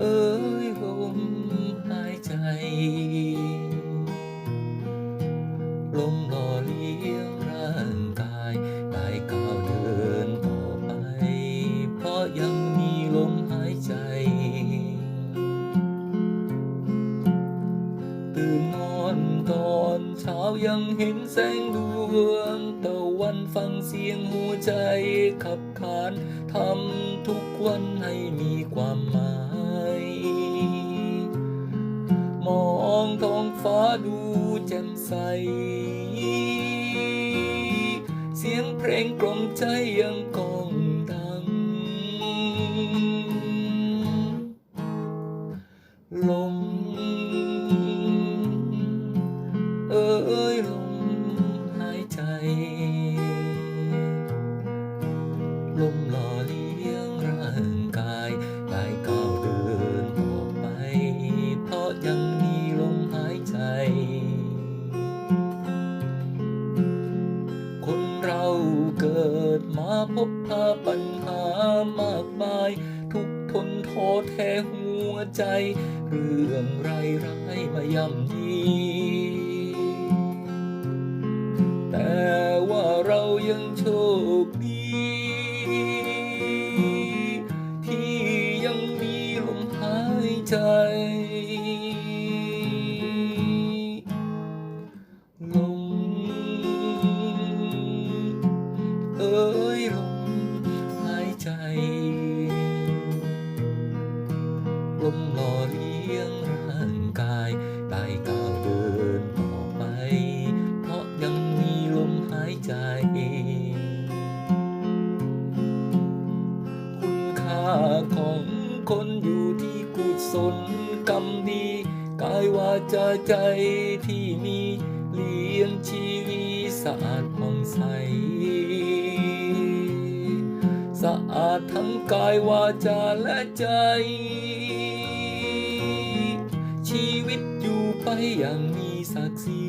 เอ้ยลมหายใจ ลมหนอ นนอนตอนเช้ายังเห็นแสงดวงตะวันฟังเสียงหัวใจขับขานทำทุกวันให้มีความหมาย มองท้องฟ้าดูแจ่มใส เสียงเพลงกล่อมใจยัง ยลมหายใจ ลมหล่อเลี้ยงร่างกายได้ก้าวเดินต่อไป เพราะยังมีลมหายใจ คนเราเกิดมาพบพาปัญหามากมาย ทุกทนท้อแท้หัวใจ เรื่องไรายร้มาย่ำยี ยังโชคดี ที่ยังมีลมหายใจ ของคนอยู่ที่กุศลกรรมดี กายวาจาใจที่มีเลี้ยงชีวิตสะอาดผ่องใส สะอาดทั้งกายวาจาและใจ ชีวิตอยู่ไปอย่างมีศักดิ์ศรี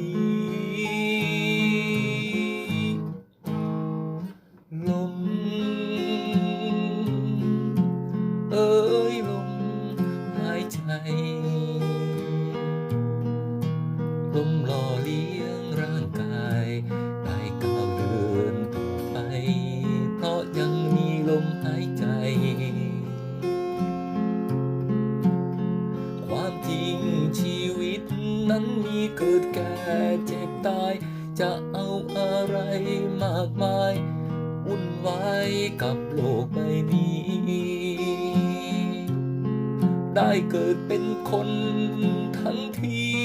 นั้นมีเกิดแก่เจ็บตาย จะเอาอะไรมากมายวุ่นวายกับโลกใบนี้ ได้เกิดเป็นคนทั้งที